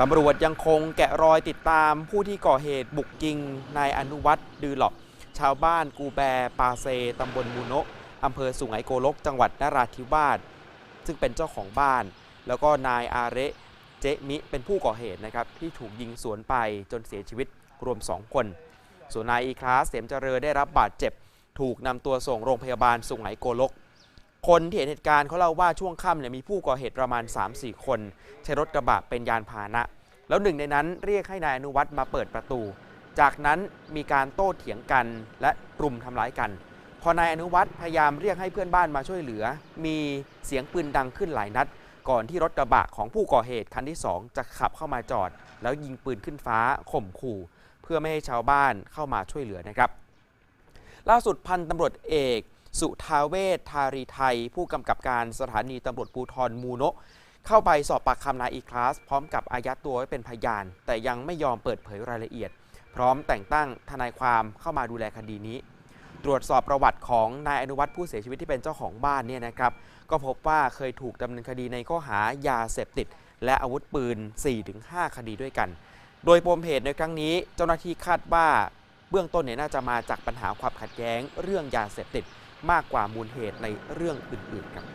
ตำรวจยังคงแกะรอยติดตามผู้ที่ก่อเหตุบุกยิงนายอนุวัตรดือหลอกชาวบ้านกูแบปาเซตำบลมูโนะอำเภอสุงไหงโกลก จังหวัดนราธิวาสซึ่งเป็นเจ้าของบ้าน แล้วก็นายอาเระเจมิเป็นผู้ก่อเหตุนะครับที่ถูกยิงสวนไปจนเสียชีวิตรวม 2 คน ส่วนนายอีคลาสเสมเจริญได้รับบาดเจ็บ ถูกนำตัวส่งโรงพยาบาลสุงไหงโกลก คนที่เห็นเหตุการณ์เขาเล่าว่าช่วงค่ำเนี่ยมีผู้ก่อเหตุประมาณ 3-4 คน ใช้รถกระบะเป็นยานพาหนะ แล้วหนึ่งในนั้นเรียกให้นายอนุวัฒน์มาเปิดประตู จากนั้นมีการโต้เถียงกันและรุมทำร้ายกัน พอนายอนุวัฒน์พยายามเรียกให้เพื่อนบ้านมาช่วยเหลือ มีเสียงปืนดังขึ้นหลายนัด ก่อนที่รถกระบะของผู้ก่อเหตุคันที่ 2 จะขับเข้ามาจอด แล้วยิงปืนขึ้นฟ้าข่มขู่ เพื่อไม่ให้ชาวบ้านเข้ามาช่วยเหลือนะครับ ล่าสุดพันตำรวจเอก สุทาเวศทารีไทย ผู้กำกับการสถานีตำรวจภูธรมูโนะเข้าไปสอบปากคำนายอีคลาส พร้อมกับอายัดตัวไว้เป็นพยาน แต่ยังไม่ยอมเปิดเผยรายละเอียด พร้อมแต่งตั้งทนายความเข้ามาดูแลคดีนี้ ตรวจสอบประวัติของนายอนุวัฒน์ผู้เสียชีวิตที่เป็นเจ้าของบ้านเนี่ยนะครับ ก็พบว่าเคยถูกดำเนินคดีในข้อหายาเสพติด และอาวุธปืน 4-5 คดีด้วยกัน โดยปมเหตุในครั้งนี้เจ้าหน้าที่คาดว่าเบื้องต้นเนี่ยน่าจะมาจากปัญหาความขัดแย้งเรื่องยาเสพติด มากกว่ามูลเหตุในเรื่องอื่นๆครับ